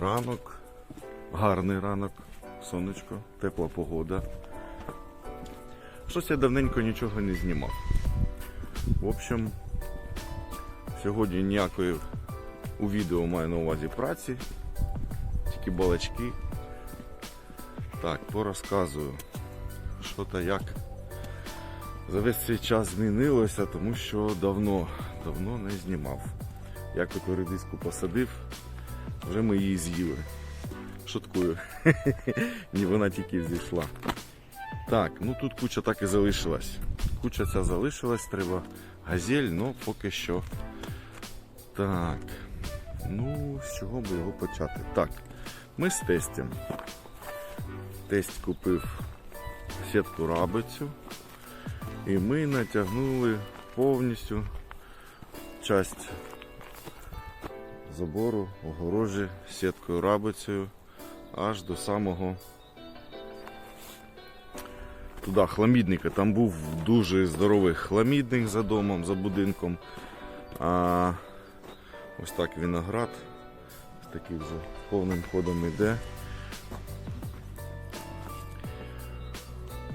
Ранок, гарний ранок, сонечко, тепла погода. Щось я давненько нічого не знімав. В общем, сьогодні ніякої у відео маю на увазі праці, тільки балачки. Так, порозказую, що та як. За весь цей час змінилося, тому що давно, давно не знімав. Як ту редиску посадив, вже ми її з'їли. Шуткую. Ні, вона тільки зійшла. Так, ну тут куча так і залишилась. Куча ця залишилась, треба газель, ну поки що. Так. Ну, з чого би його почати? Так, ми з тестем. Тесть купив сітку рабицю. І ми натягнули повністю часть забору, огорожі сіткою рабицею аж до самого туди хламідника. Там був дуже здоровий хламідник за домом, за будинком. А ось так виноград. Ось такий вже повним ходом йде.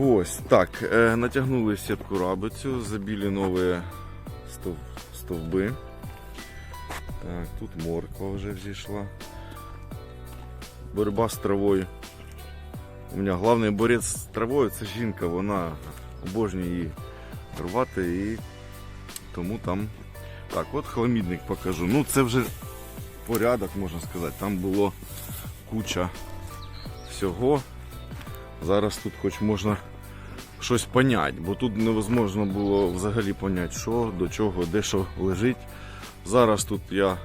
Ось так. Е, натягнули сітку рабицю, забили нові стовби. Так, тут морква вже взійшла. Боротьба з травою. У мене головний борець з травою це жінка, вона обожнює її рвати і тому там. Так, от хламідник покажу. Ну це вже порядок, можна сказати. Там було куча всього. Зараз тут хоч можна щось поняти, бо тут невозможно було взагалі поняти, що, до чого, де що лежить. Зараз тут я,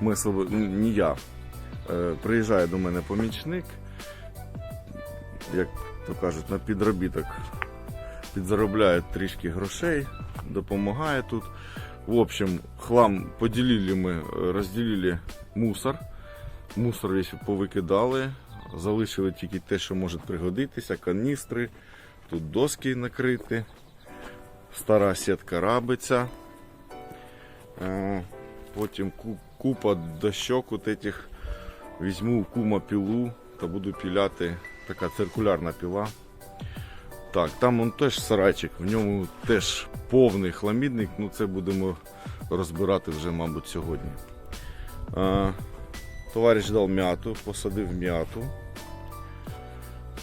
ми особи- ну, не я, е, приїжджає до мене помічник, як то кажуть, на підробіток. Підзаробляє трішки грошей, допомагає тут. В общем, хлам поділили ми, е, розділили мусор. Мусор весь повикидали, залишили тільки те, що може пригодитися, каністри, тут доски накриті, стара сітка рабиця. Е, Потім купа дощок от этих. Візьму кума пілу та буду піляти. Така циркулярна піла. Так, там он теж сарайчик, в ньому теж повний хламідник, ну це будемо розбирати вже, мабуть, сьогодні. А, товариш дав м'яту, посадив м'яту.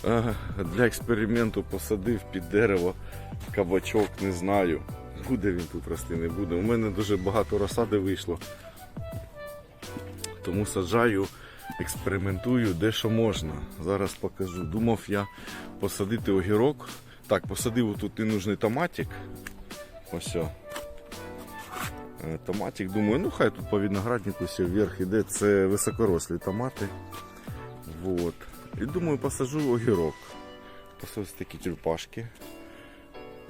А, для експерименту посадив під дерево кабачок, не знаю. Буде він тут рости, не буде. У мене дуже багато розсади вийшло. Тому саджаю, експериментую де що можна. Зараз покажу. Думав я посадити огірок. Так, посадив тут ненужний томатик. Ось. Е, Томатик, думаю, ну хай тут по винограднику все вверх іде. Це високорослі томати. Вот. І думаю, посаджу огірок. Посадив такі тюльпашки.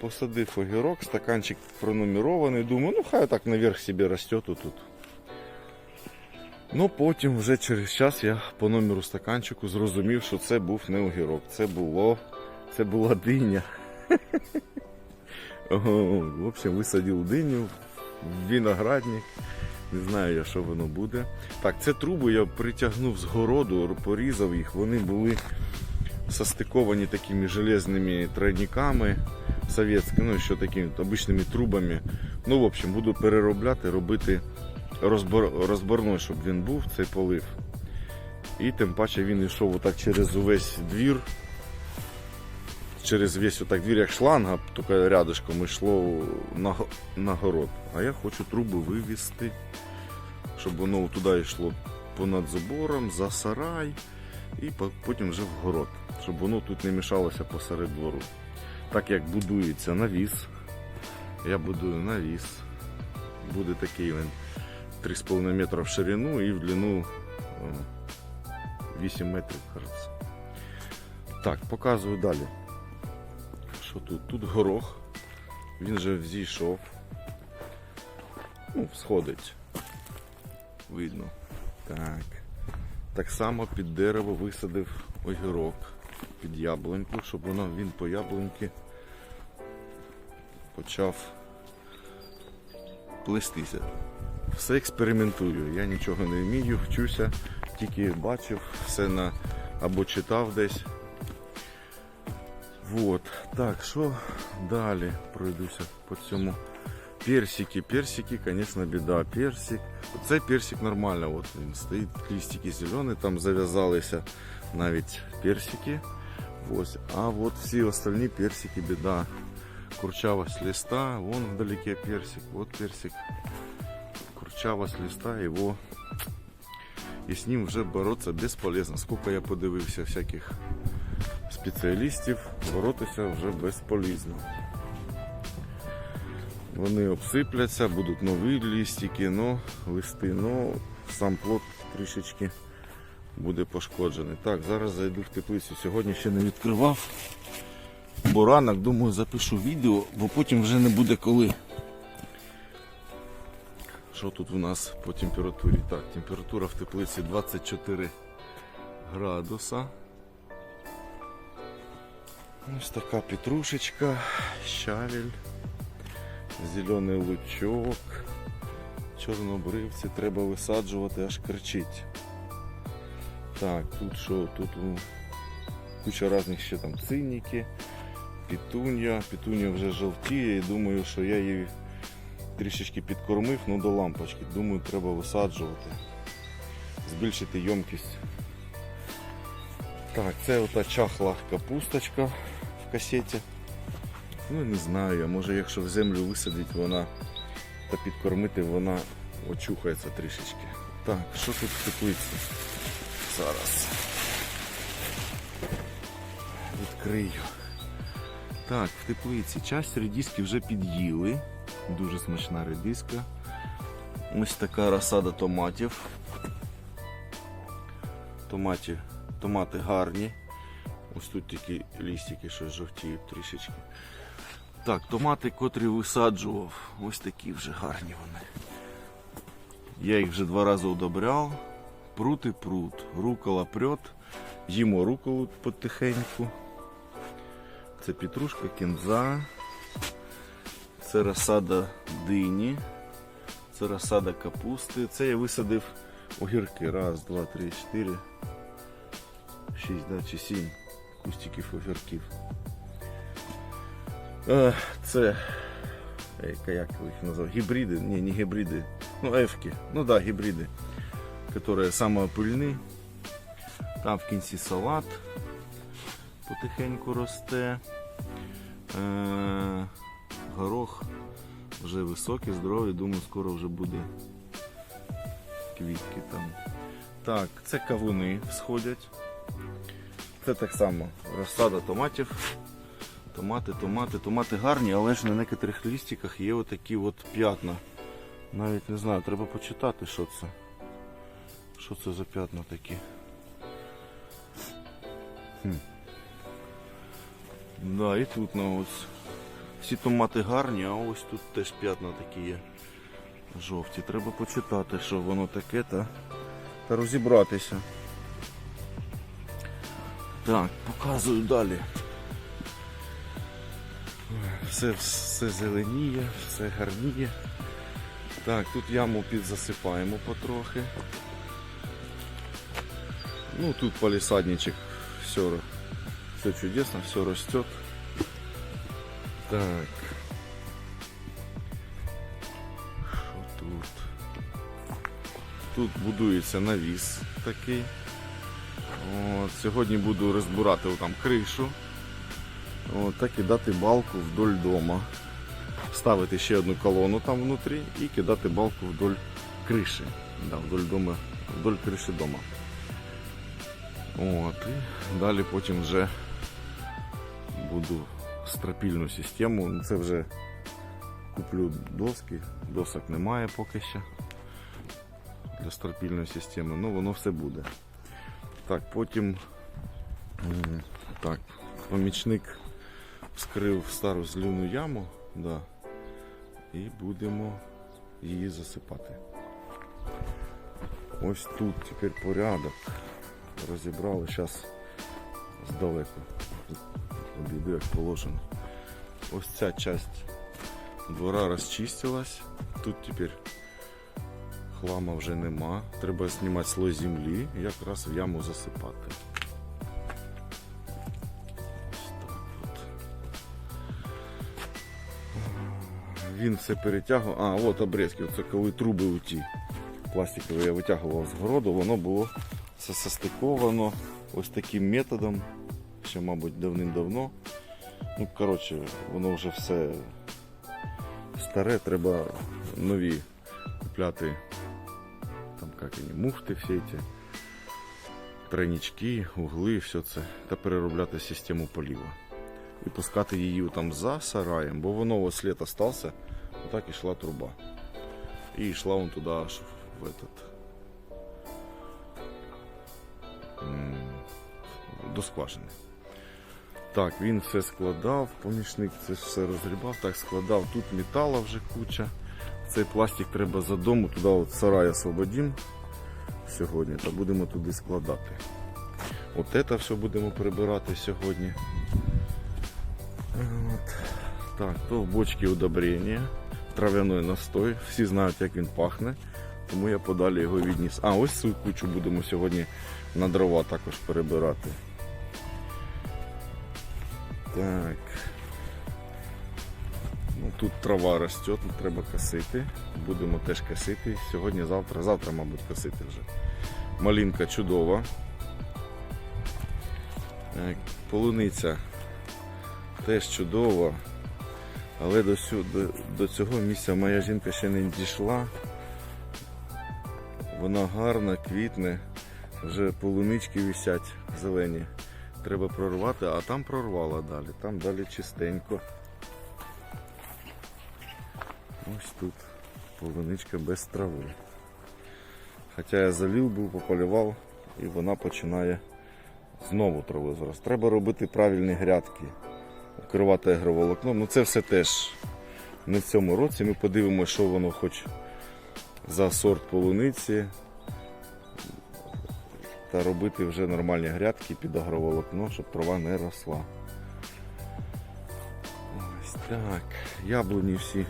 Посадив огірок, стаканчик пронумерований. Думаю, ну хай так наверх собі росте тут. Ну потім вже через час я по номеру стаканчику зрозумів, що це був не огірок, це було. Це була диня. В общем, висадив диню в виноградник. Не знаю я, що воно буде. Так, це труби я притягнув з городу, порізав їх. Вони були состиковані такими железними тройниками совєтськими, ну що такими обичними трубами. Ну, в общем, буду переробляти, робити розбор, розборной, щоб він був, цей полив. І тим паче він йшов отак через увесь двір. Через весь отак двір, як шланга, тільки рядышком йшло на, на город. А я хочу труби вивізти, щоб воно туди йшло понад забором, за сарай і потім вже в город, щоб воно тут не мішалося посеред двору. Так як будується навіс, я будую навіс. Буде такий він 3,5 метра в ширину і в длину е, 8 метрів, кажеться. Так, показую далі. Що тут? Тут горох. Він же взійшов. Ну, сходить. Видно. Так. Так само під дерево висадив огірок під яблуньку, щоб воно він по яблуньки почав плестися. Все експериментую. Я нічого не вмію, вчуся тільки бачив, все на або читав десь. Вот. Так, що далі пройдуся по цьому. Персики, персики, конечно, біда. Персик. Цей персик нормально, от він стоїть, листики зелені, там зав'язалися навіть персики. Ось. А от всі остальні персики біда. Курчавость листа, вон вдалеке персик, вот персик. Курчавость листа, его і з ним вже боротися безполезно. Скільки я подивився всяких спеціалістів, боротися вже безполезно. Вони обсипляться, будуть нові листики, но листи, но сам плод трішечки буде пошкоджений. Так, зараз зайду в теплицю. Сьогодні ще не відкривав. Бо ранок, думаю, запишу відео, бо потім вже не буде коли. Що тут у нас по температурі? Так, температура в теплиці 24 градуса. Ось така петрушечка, щавель, зелений лучок, чорнобривці треба висаджувати, аж кричить. Так, тут що? Тут куча різних ще там цинніки, петунья. Петунья вже жовтіє і думаю, що я її трішечки підкормив, ну до лампочки. Думаю, треба висаджувати, збільшити ємкість. Так, це ота чахла капусточка в касеті. Ну не знаю, може якщо в землю висадить вона та підкормити, вона очухається трішечки. Так, що тут в теплиці? Зараз. Відкрию. Так, в теплиці часть редиски вже під'їли. Дуже смачна редиска. Ось така розсада томатів. Томаті, томати гарні. Ось тут тільки лістики, що жовтіють трішечки. Так, томати, котрі висаджував, ось такі вже гарні вони. Я їх вже два рази удобряв. Прут і прут. Рукола прет. Їмо руколу потихеньку. Це петрушка, кінза. Це розсада дині. Це розсада капусти. Це я висадив огірки. Раз, два, три, чотири. Шість, да, чи сім кустиків огірків. Е, Це як їх назвав? Гібриди? Ні, не гібриди. Ну, ефки. Ну да, гібриди. Которые самоопильні. Там в кінці салат потихеньку росте. Е, горох вже високий, здоровий, думаю, скоро вже буде квітки там. Так, це кавуни сходять. Це так само розсада томатів. Томати, томати, томати гарні, але ж на некоторих листиках є отакі от п'ятна. Навіть не знаю, треба почитати, що це. Що це за п'ятна такі. Хм. Да, і тут на ось. Всі томати гарні, а ось тут теж п'ятна такі є. Жовті. Треба почитати, що воно таке та, та розібратися. Так, показую далі. Все, все зеленіє, все гарніє. Так, тут яму підзасипаємо потрохи. Ну тут палисадничек, все, все чудесно, все растет. Так. Що тут? Тут будується навіс такий. От, сьогодні буду розбирати там кришу. От, та кидати балку вдоль дома. Ставити ще одну колону там внутрі і кидати балку вдоль криші. Да, вдоль дома, вдоль криші дома. От, і далі потім вже буду стропільну систему. Це вже куплю доски, досок немає поки що для стропільної системи, ну воно все буде. Так, потім так, помічник вскрив стару зелену яму, да, і будемо її засипати. Ось тут тепер порядок. Розібрали, зараз здалеку обійду як положено. Ось ця часть двора розчистилась. Тут тепер хлама вже нема. Треба знімати слой землі якраз в яму засипати. Він все перетягував. А, от обрізки, це коли труби у ті пластикові я витягував з городу, воно було все состиковано ось таким методом, ще, мабуть, давним-давно. Ну, коротше, воно вже все старе, треба нові купляти там як вони, муфти всі ці, тройнички, угли, все це, та переробляти систему поліву. І пускати її там за сараєм, бо воно ось слід остався, отак ішла труба. І йшла он туди аж в этот. До скважини. Так, він все складав, помічник це все розгрібав, так складав. Тут метала вже куча. Цей пластик треба за дому, туди от сарай освободім сьогодні, та будемо туди складати. От це все будемо прибирати сьогодні. От. Так, то в бочці удобрення, трав'яний настой. Всі знають, як він пахне, тому я подалі його відніс. А, ось цю кучу будемо сьогодні на дрова також перебирати. Так. Ну, тут трава росте, тут треба косити. Будемо теж косити. Сьогодні, завтра, мабуть, косити вже. Малинка чудова. Так, Полуниця теж чудова. Але до, до, до цього місця моя жінка ще не дійшла. Вона гарна, квітне, вже полунички висять зелені. Треба прорвати, а там прорвала далі. Там далі чистенько. Ось тут полуничка без трави. Хоча я залив був, пополював і вона починає знову траву зараз. Треба робити правильні грядки, укривати агроволокном. Ну це все теж не в цьому році. Ми подивимося, що воно хоч за сорт полуниці. Та робити вже нормальні грядки під агроволокно, щоб трава не росла. Ось так. Яблуні всі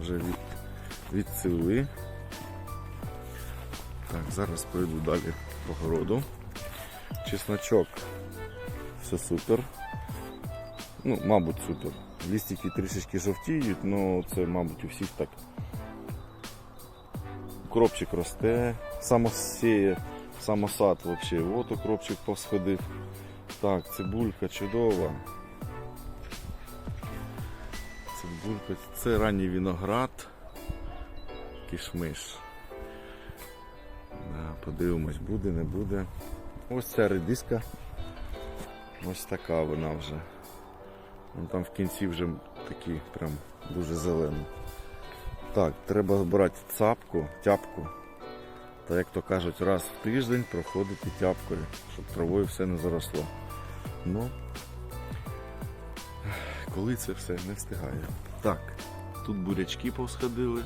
вже від, відцвіли. Так, зараз пройду далі по городу. Чесночок. Все супер. Ну, мабуть, супер. Лістики трішечки жовтіють, але це, мабуть, у всіх так. Укропчик росте, самосіє, самосад взагалі. От укропчик повсходив. Так, цибулька чудова. Цибулька. Це ранній виноград. Кішмиш. Да, подивимось, буде, не буде. Ось ця редиска. Ось така вона вже. Вон там в кінці вже такі прям дуже зелені. Так, треба брати цапку, тяпку. Та як то кажуть, раз в тиждень проходити тяпкою, щоб травою все не заросло. Ну, коли це все не встигає. Так, тут бурячки повсходили.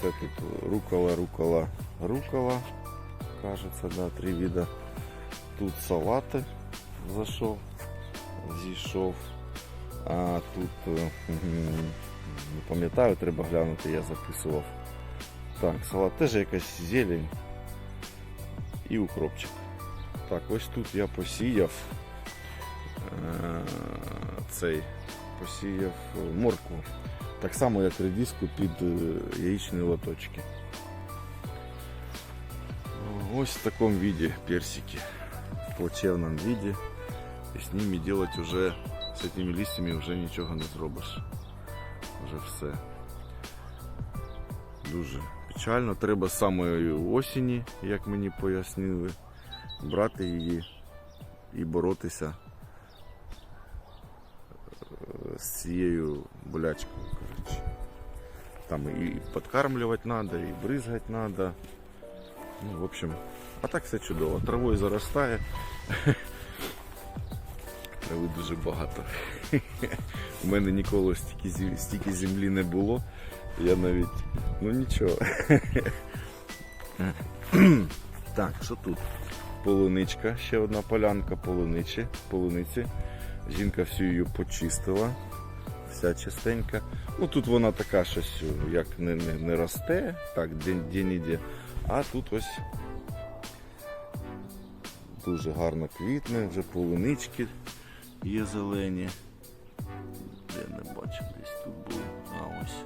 Це тут рукола, рукола, рукола. Кажеться, да, три вида. Тут салати зайшов, зійшов. А тут е, не пам'ятаю, треба глянути, я записував. Так, салат теж якась зелень і укропчик. Так, ось тут я посіяв е, цей посіяв моркву. Так само, як редиску під е, яєчні лоточки. Ось в таком виде персики. В плачевном виде. И с ними делать уже, с этими листьями уже нічого не зробиш. Вже все. Дуже печально. Треба з самої осені, як мені пояснили, брати її і боротися е, з цією болячкою. Коротше. Там і підкармлювати треба, і бризгати треба. Ну, в общем, а так все чудово. Травою заростає. Трави дуже багато. У мене ніколи стільки, стільки землі не було. Я навіть. Ну нічого. Так, що тут? Полуничка, ще одна полянка полуничі, полуниці. Жінка всю її почистила. вся чистенька. Ну тут вона така щось, як не, не, не росте, так, де-ніде. А тут ось дуже гарно квітне, вже полунички є зелені. Де не бачив, десь тут було. А ось.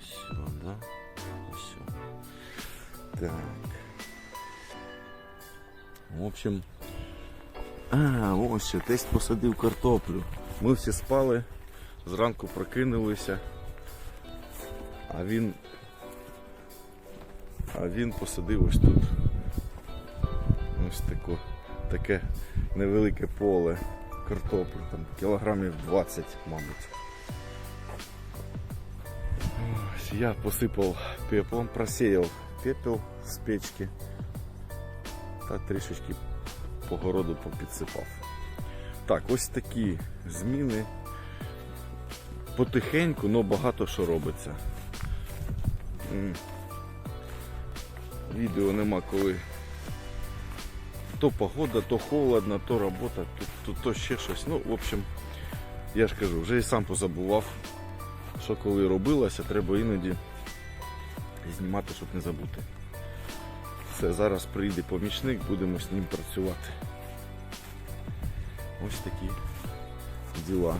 Все, да? Все. Так. В общем. А, ось що, тесть посадив картоплю. Ми всі спали, зранку прокинулися, а він. А він посадив ось тут. Ось тако, таке невелике поле картоплі, там кілограмів 20, мабуть. Я посипав пеплом, просеяв пепел з печки та трішечки по городу попідсипав. Так, ось такі зміни. Потихеньку, але багато що робиться. Відео нема коли. То погода, то холодно, то робота, то, то, то ще щось. Ну, в общем, я ж кажу, вже і сам позабував, що коли робилося, треба іноді знімати, щоб не забути. Все, зараз прийде помічник, будемо з ним працювати. Ось такі діла.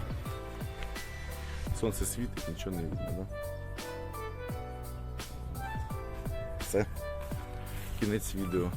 Сонце світить, нічого не видно, да? Все. Кінець відео.